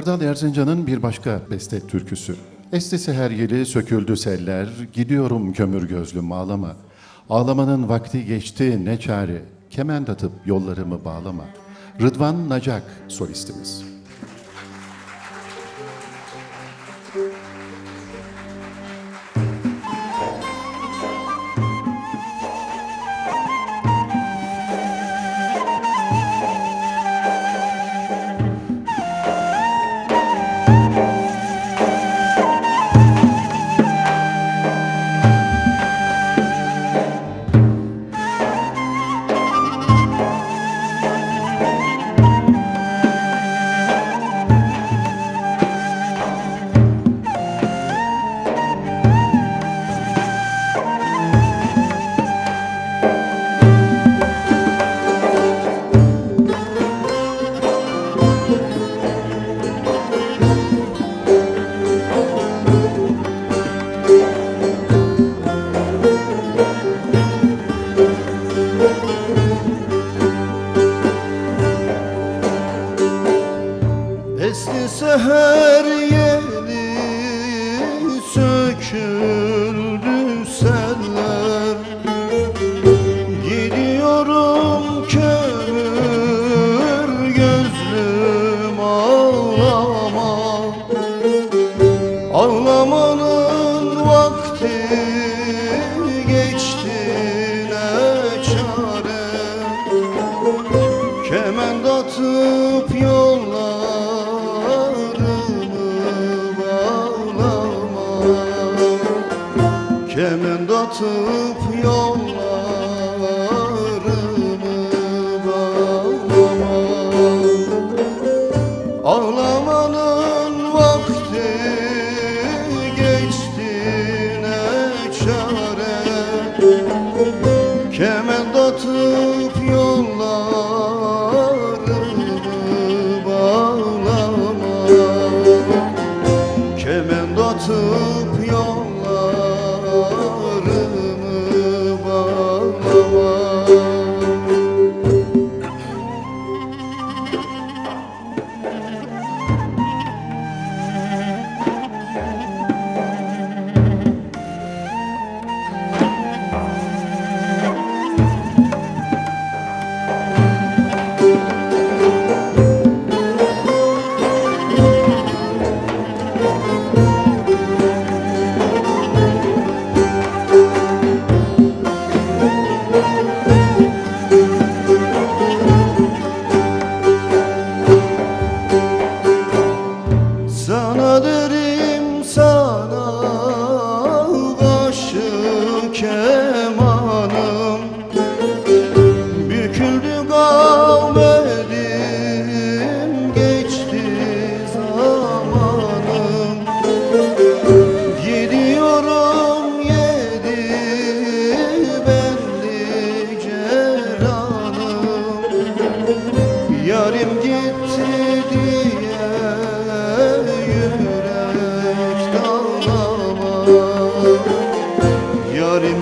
Erdal Erzincan'ın bir başka beste türküsü. Estisi her yeri söküldü seller, gidiyorum kömür gözlüm ağlama. Ağlamanın vakti geçti ne çare, kement atıp yollarımı bağlama. Rıdvan Nacak solistimiz. Söküldü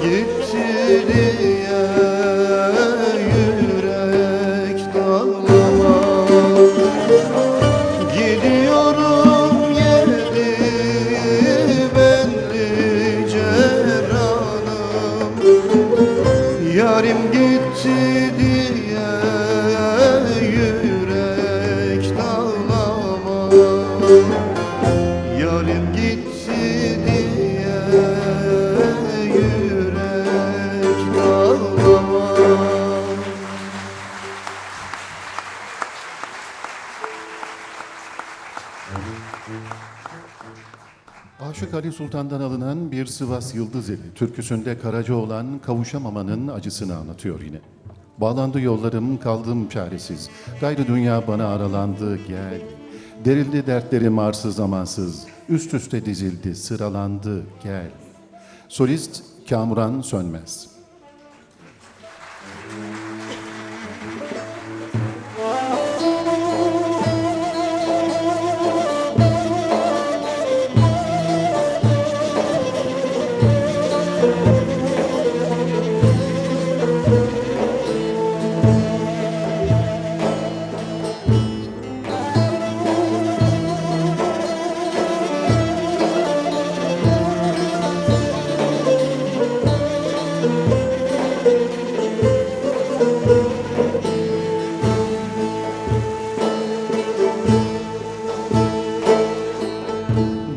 Yarim Sultan'dan alınan bir Sivas Yıldız Eli türküsünde Karaca olan kavuşamamanın acısını anlatıyor yine. Bağlandı yollarım kaldım çaresiz. Gayrı dünya bana aralandı gel. Derildi dertlerim arsız zamansız. Üst üste dizildi sıralandı gel. Solist Kamuran Sönmez.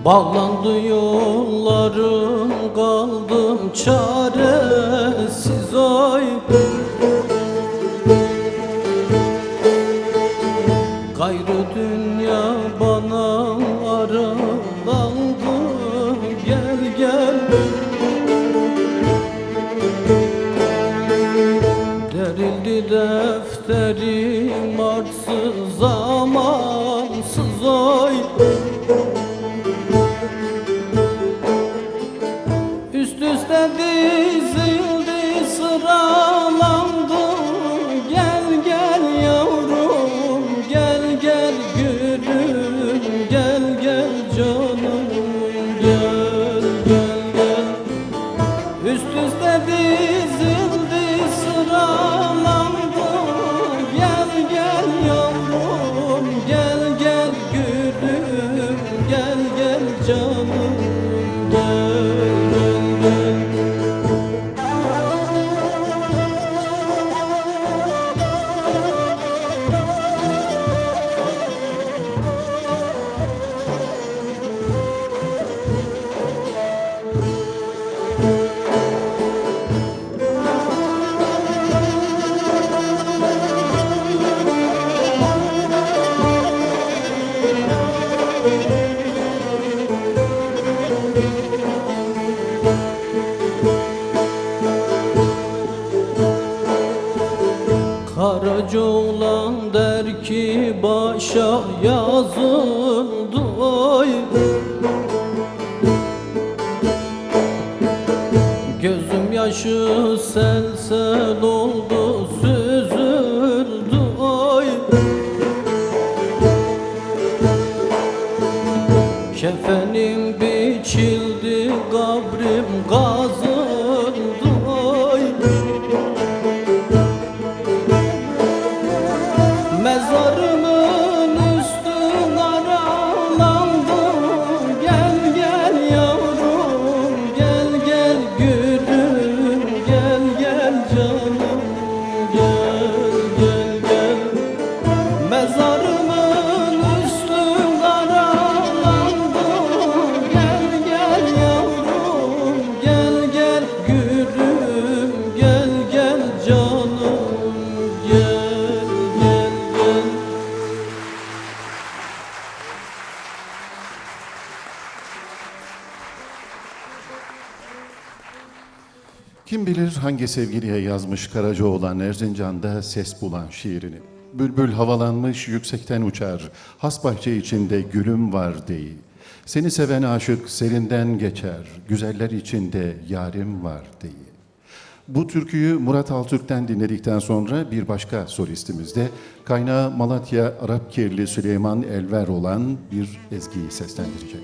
Bağlandı yollarım kaldım çaresiz zoru hangi sevgiliye yazmış Karacaoğlan Erzincan'da ses bulan şiirini. Bülbül havalanmış yüksekten uçar, has bahçe içinde gülüm var deyi. Seni seven aşık serinden geçer, güzeller içinde yarim var deyi. Bu türküyü Murat Altürk'ten dinledikten sonra bir başka solistimiz de kaynağı Malatya Arapkirli Süleyman Elver olan bir ezgiyi seslendirecek.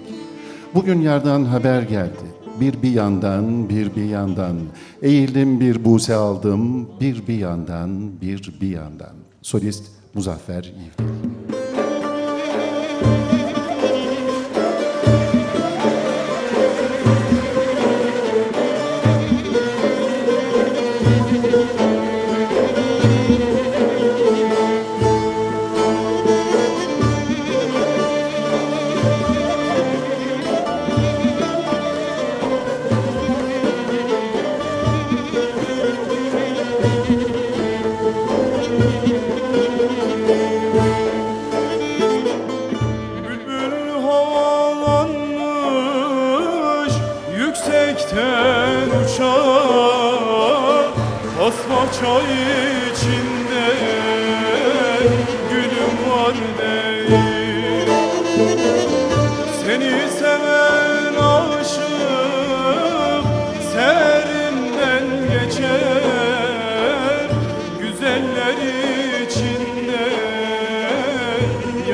Bugün yerden haber geldi. Bir bir yandan, bir bir yandan. Eğildim bir buse aldım. Bir bir yandan, bir bir yandan. Solist Muzaffer İvdil.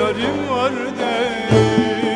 Yarim var değil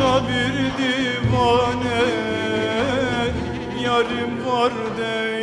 Şurada bir divane yarim var değil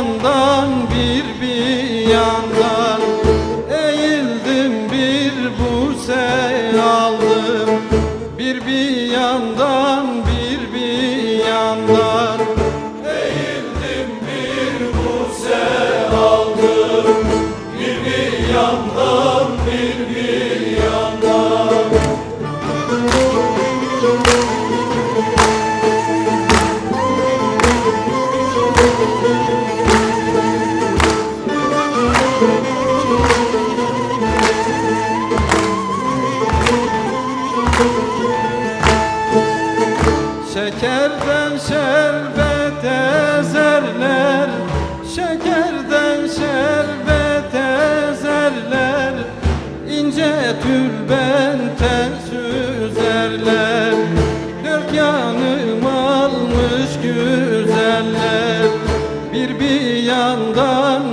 yandan bir bir yandan Şekerden şerbet ezerler İnce tülbenten süzerler Dört yanım almış güzeller Bir bir yandan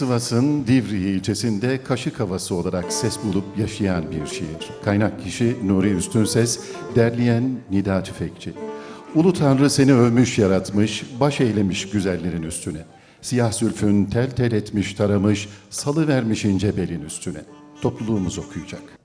Sivas'ın Divriği ilçesinde kaşık havası olarak ses bulup yaşayan bir şiir. Kaynak kişi Nuri Üstünses, derleyen Nida Tüfekçi. Ulu Tanrı seni övmüş yaratmış, baş eylemiş güzellerin üstüne. Siyah zülfün tel tel etmiş taramış, salı vermiş ince belin üstüne. Topluluğumuz okuyacak.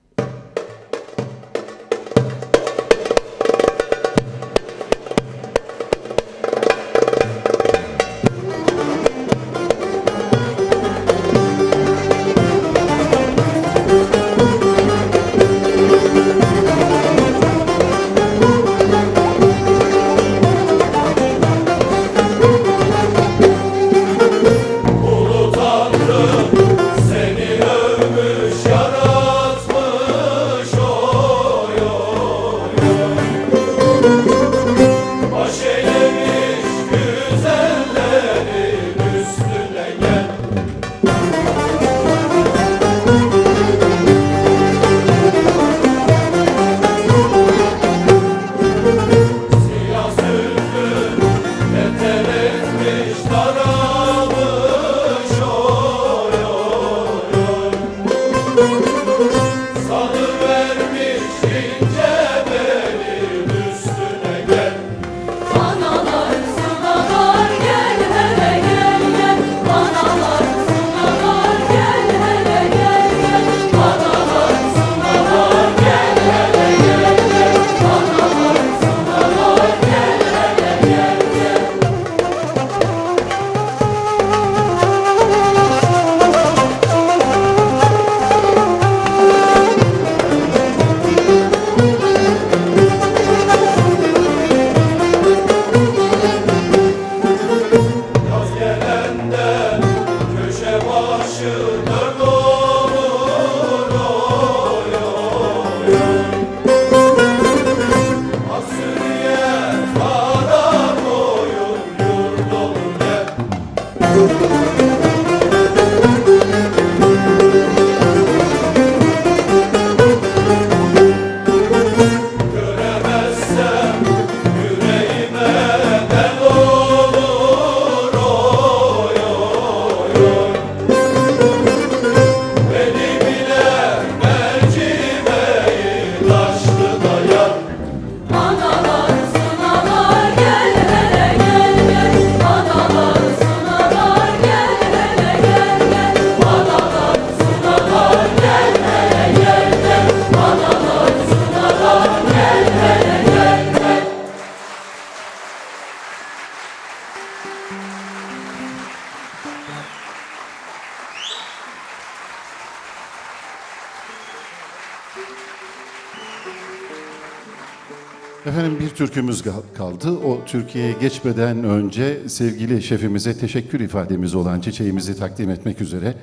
Efendim bir türkümüz kal- kaldı. O Türkiye'ye geçmeden önce sevgili şefimize teşekkür ifademiz olan çiçeğimizi takdim etmek üzere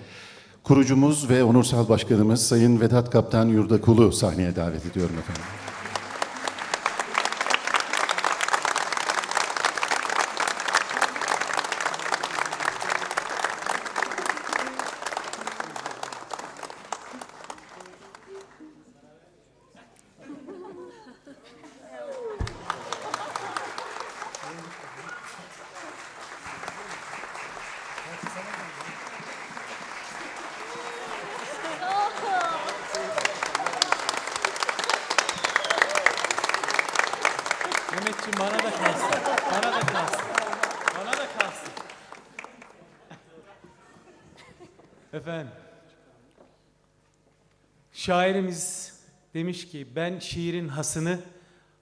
kurucumuz ve onursal başkanımız Sayın Vedat Kaptan Yurdakul'u sahneye davet ediyorum efendim. Mehmetciğim bana da kalsın. Bana da kalsın. Bana da kalsın. Efendim. Şairimiz demiş ki ben şiirin hasını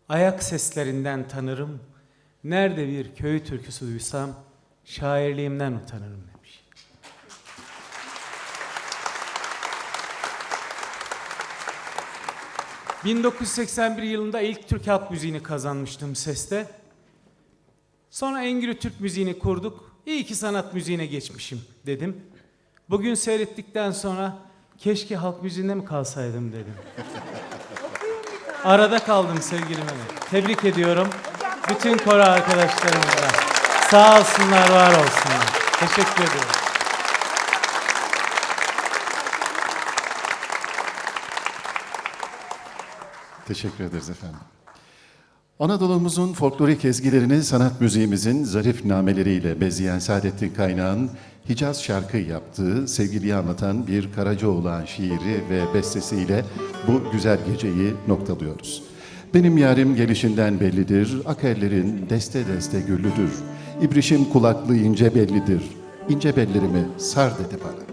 ayak seslerinden tanırım. Nerede bir köy türküsü duysam şairliğimden utanırım demiş. ...1981 yılında ilk Türk halk müziğini kazanmıştım seste. Sonra Engürü Türk müziğini kurduk. İyi ki sanat müziğine geçmişim dedim. Bugün seyrettikten sonra keşke halk müziğinde mi kalsaydım dedim. Arada kaldım sevgili Mehmet. Tebrik ediyorum. Bütün koro arkadaşlarımıza. Sağ olsunlar, var olsunlar. Teşekkür ediyorum. Teşekkür ederiz efendim. Anadolu'muzun folklorik ezgilerini sanat müziğimizin zarif nameleriyle bezleyen Saadettin Kaynağ'ın Hicaz şarkı yaptığı, sevgiliyi anlatan bir Karacaoğlan şiiri ve bestesiyle bu güzel geceyi noktalıyoruz. Benim yarim gelişinden bellidir, akellerin deste deste güllüdür. İbrişim kulaklı ince bellidir, ince bellerimi sar dedi bana.